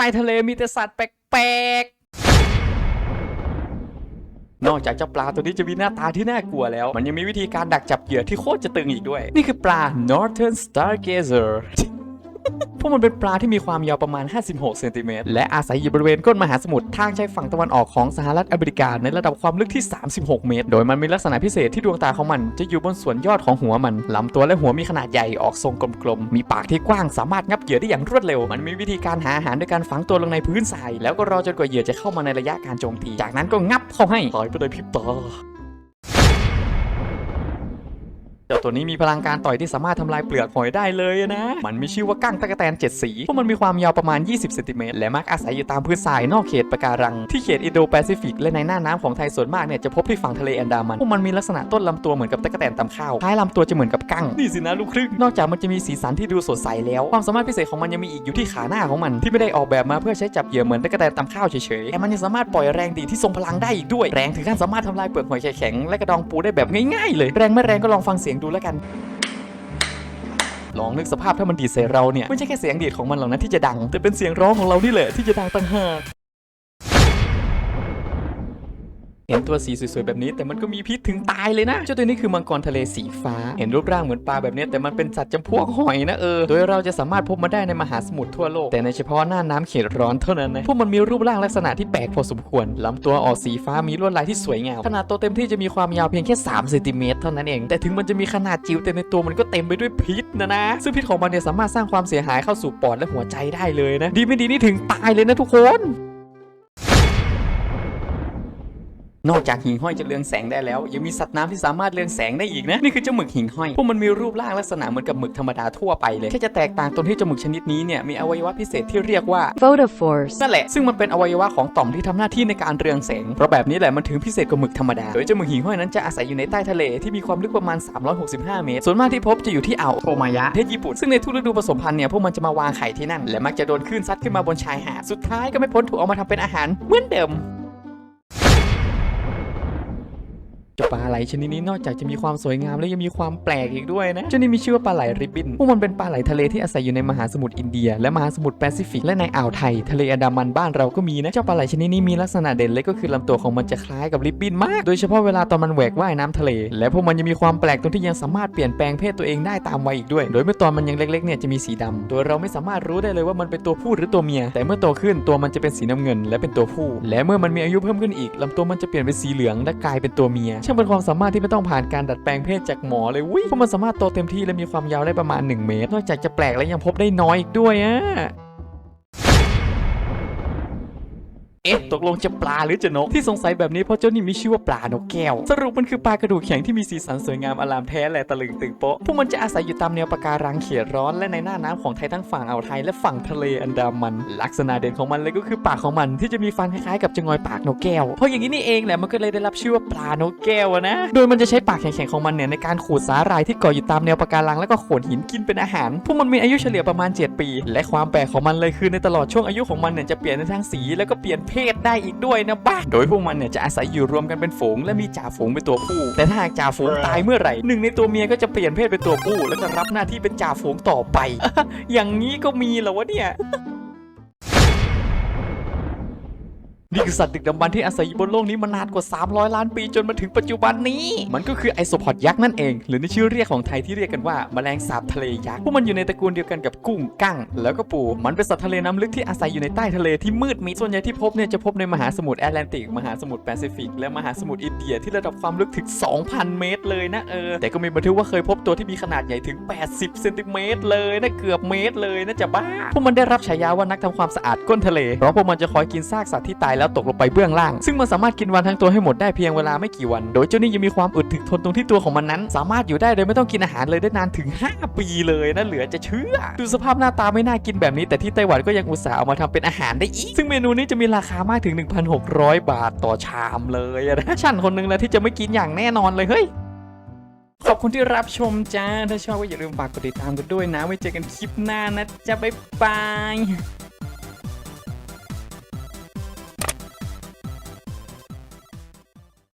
ต้ทะเลมีแต่สัตว์แปลกนอกจากเจ้าปลาตัวนี้จะมีหน้าตาที่น่ากลัวแล้ว มันยังมีวิธีการดักจับเหยื่อที่โคตรจะตึงอีกด้วย นี่คือปลา Northern Stargazer พวกมันเป็นปลาที่มีความยาวประมาณ 56 เซนติเมตร และอาศัยอยู่บริเวณก้นมหาสมุทรทางชายฝั่งตะวันออกของสหรัฐอเมริกา ในระดับความลึกที่ 36 เมตร โดยมันมีลักษณะพิเศษที่ดวงตาของมัน จะอยู่บนส่วนยอดของหัวมัน ลำตัวและหัวมีขนาดใหญ่ออกทรงกลมๆ มีปากที่กว้างสามารถงับเหยื่อได้อย่างรวดเร็ว มันมีวิธีการหาอาหารด้วยการฝังตัวลงในพื้นทราย แล้วก็รอจนกว่าเหยื่อจะเข้ามาในระยะการโจมตี จากนั้นก็งับเข้าให้หายไปในพริบตา จ้าตัวนี้มีพลังการต่อยที่สามารถทำลายเปลือกหอยได้เลยนะ มันมีชื่อว่ากั้งตะกแตนเจ็ดสี เพวกมันมีความยาวประมาณ 20เซนติเมตรและมักอาศัยอยู่ตามพื้นทรายนอกเขตปะการัง ที่เขตอินโดแปซิฟิกและในหน้าน้ำของไทยส่วนมากเนี่ยจะพบที่ฝั่งทะเลอันดามัน พวกมันมีลักษณะต้นลำตัวเหมือนกับตะกแตนตำข้าวท้ายลำตัวจะเหมือนกับกั้ง นี่สินะลูกครึ่ง นอกจากมันจะมีสีสันที่ดูสดใสแล้ว ความสามารถพิเศษของมันยังมีอีกอยู่ที่ขาหน้าของมันที่ไม่ได้ออกแบบมาเพื่อใช้จับเหยื่อเหมือนตะกแตนตำข้าวเฉยๆแต่มันยังสามารถปล่อยแรงดีที่ทรงพลังได้อีกด้วย แรงถึงขั้นสามารถทำลายเปลือกหอยแข็งและกระดองปูได้แบบง่ายๆเลยแรงไม่แรงก็ลองฟังเสียงดูแล้วกัน ลองนึกสภาพถ้ามันดีดใส่เราเนี่ย ไม่ใช่แค่เสียงดีดของมันหรอกนะที่จะดัง แต่เป็นเสียงร้องของเรานี่แหละที่จะดังต่างหาก เห็นตัวสีสวยๆแบบนี้แต่มันก็มีพิษถึงตายเลยนะ เจ้าตัวนี้คือมังกรทะเลสีฟ้า เห็นรูปร่างเหมือนปลาแบบนี้แต่มันเป็นสัตว์จำพวกหอยนะเออ โดยเราจะสามารถพบมันได้ในมหาสมุทรทั่วโลก แต่ในเฉพาะหน้าน้ำเขตร้อนเท่านั้นนะ พวกมันมีรูปร่างลักษณะที่แปลกพอสมควรลำตัวออกสีฟ้ามีลวดลายที่สวยงาม ขนาดตัวเต็มที่จะมีความยาวเพียงแค่3เซนติเมตรเท่านั้นเอง แต่ถึงมันจะมีขนาดจิ๋วแต่ในตัวมันก็เต็มไปด้วยพิษนะนะ ซึ่งพิษของมันเนี่ยสามารถสร้างความเสียหายเข้าสู่ปอดและหัวใจได้เลยนะ ดีไม่ดีนี่ถึงตายเลยนะทุกคน นอกจากหิ่งห้อยจะเรืองแสงได้แล้ว ยังมีสัตว์น้ำที่สามารถเรืองแสงได้อีกนะ นี่คือเจ้าหมึกหิ่งห้อย พวกมันมีรูปร่างลักษณะเหมือนกับหมึกธรรมดาทั่วไปเลย แค่จะแตกต่างตรงที่เจ้าหมึกชนิดนี้เนี่ยมีอวัยวะพิเศษที่เรียกว่า Photoforce. นั่นแหละ ซึ่งมันเป็นอวัยวะของต่อมที่ทำหน้าที่ในการเรืองแสง เพราะแบบนี้แหละมันถึงพิเศษกว่าหมึกธรรมดา โดยเจ้าหมึกหิ่งห้อยนั้นจะอาศัยอยู่ในใต้ทะเลที่มีความลึกประมาณ 365 เมตร ส่วนมากที่พบจะอยู่ที่อ่าวโทมายะประเทศญี่ปุ่น ซึ่งในทุกฤดูผสมพันธุ์เนี่ยพวกมันจะมาวางไข่ที่นั่น และมักจะโดนคลื่นซัดขึ้นมาบนชายหาด สุดท้ายก็ไม่พ้นถูกเอามาทำเป็นอาหารเหมือนเดิม จ้าปลาไหลชนิดนี้นอกจากจะมีความสวยงามแล้วยังมีความแปลกอีกด้วยนะเจ้านี่มีชื่อว่าปลาไหลริบบินพวกมันเป็นปลาไหลทะเลที่อาศัยอยู่ในมหาสมุทรอินเดีย และมหาสมุทรแปซิฟิกและในอ่าวไทย ทะเลอันดามันบ้านเราก็มีนะเจ้าปลาไหลชนิดนี้มีลักษณะเด่นเลยก็คือลำตัวของมันจะคล้ายกับริบบินมาก โดยเฉพาะเวลาตอนมันแหวกว่ายน้ำทะเล และพวกมันยังมีความแปลกตรงที่ยังสามารถเปลี่ยนแปลงเพศตัวเองได้ตามวัยอีกด้วย โดยเมื่อตอนมันยังเล็กๆเนี่ยจะมีสีดำโดยเราไม่สามารถรู้ได้เลยว่ามันเป็นตัวผู้หรือตัวเมีย แต่เมื่อโตขึ้นตัวมันจะเป็นสีน้ำเงิน และเป็นตัวผู้ และเมื่อมันมีอายุเพิ่มขึ้นอีกลำตัวมันจะเปลี่ยนเป็นสีเหลืองและกลายเป็นตัวเมียช่างเป็นความสามารถที่ไม่ต้องผ่านการดัดแปลงเพศจากหมอเลยวิเพราะมันสามารถโตเต็มที่และมีความยาวได้ประมาณ 1 เมตร นอกจากจะแปลกแล้วยังพบได้น้อยอีกด้วยอะ เอ๊ะตกลงจะปลาหรือจะนก ที่สงสัยแบบนี้เพราะเจ้านี่มีชื่อว่าปลานกแก้ว สรุปมันคือปลากระดูกแข็งที่มีสีสันสวยงามอลามแท้และตะลึงตึงโป๊ะพวกมันจะอาศัยอยู่ตามแนวปะการังเขียดร้อนและในหน้าน้ำของไทยทั้งฝั่งอ่าวไทยและฝั่งทะเลอันดามัน ลักษณะเด่นของมันเลยก็คือปากของมันที่จะมีฟันคล้ายๆกับจงอยปากนกแก้วเพราะอย่างนี้นี่เองแหละมันก็เลยได้รับชื่อว่าปลานกแก้วนะ โดยมันจะใช้ปากแข็งๆของมันเนี่ยในการขูดสาหร่ายที่เกาะอยู่ตามแนวปะการังแล้วก็โขดหินกินเป็นอาหาร พวกมันมีอายุเฉลี่ยประมาณ 7 ปี และความแปลกของมันเลยคือในตลอดช่วงอายุของมันเนี่ยจะเปลี่ยนในทางสีแล้วก็เปลี่ยนเพศได้อีกด้วยนะบ้าโดยพวกมันเนี่ยจะอาศัยอยู่รวมกันเป็นฝูงและมีจ่าฝูงเป็นตัวผู้ แต่ถ้าหากจ่าฝูงตายเมื่อไหร่หนึ่งในตัวเมียก็จะเปลี่ยนเพศเป็นตัวผู้ แล้วก็รับหน้าที่เป็นจ่าฝูงต่อไป อย่างนี้ก็มีเหรอวะเนี่ย นี่คือสัตว์ดึกดำบรรพ์ที่อาศัยอยู่บนโลกนี้มานานกว่า 300 ล้านปีจนมาถึงปัจจุบันนี้ มันก็คือไอโซพอดยักษ์นั่นเอง หรือในชื่อเรียกของไทยที่เรียกกันว่าแมลงสาบทะเลยักษ์ พวกมันอยู่ในตระกูลเดียวกันกับกุ้งกั้ง แล้วก็ปู มันเป็นสัตว์ทะเลน้ำลึกที่อาศัยอยู่ในใต้ทะเลที่มืดมิด ส่วนใหญ่ที่พบเนี่ยจะพบในมหาสมุทรแอตแลนติก มหาสมุทรแปซิฟิก และมหาสมุทรอินเดียที่ระดับความลึกถึง 2,000 เมตรเลยนะเออ แต่ก็มีบันทึกว่าเคยพบตัวที่มีขนาดใหญ่ถึง 80 เซนติเมตรเลยนะเกือบเมตรเลยนะจะบ้า พวกมันได้รับฉายาว่านักทำความสะอาดก้นทะเลเพราะพวกมันจะคอยกินซากสัตว์ที่ตายแล้วตกลงไปเบื้องล่าง ซึ่งมันสามารถกินวันทั้งตัวให้หมดได้เพียงเวลาไม่กี่วัน โดยเจ้านี่ยังมีความอึดถึกทนตรงที่ตัวของมันนั้น สามารถอยู่ได้โดยไม่ต้องกินอาหารเลยได้นานถึง 5 ปีเลยนะเหลือจะเชื่อ ดูสภาพหน้าตาไม่น่ากินแบบนี้ แต่ที่ไต้หวันก็ยังอุตส่าห์เอามาทำเป็นอาหารได้อีก ซึ่งเมนูนี้จะมีราคามากถึง 1,600 บาทต่อชามเลยนะฉันคนหนึงแล้วที่จะไม่กินอย่างแน่นอนเลยเฮ้ยขอบคุณที่รับชมจ้า ถ้าชอบก็อย่าลืมฝากกดติดตามกันด้วยนะ ไว้เจอกันคลิปหน้านะจ๊ะบ๊ายบาย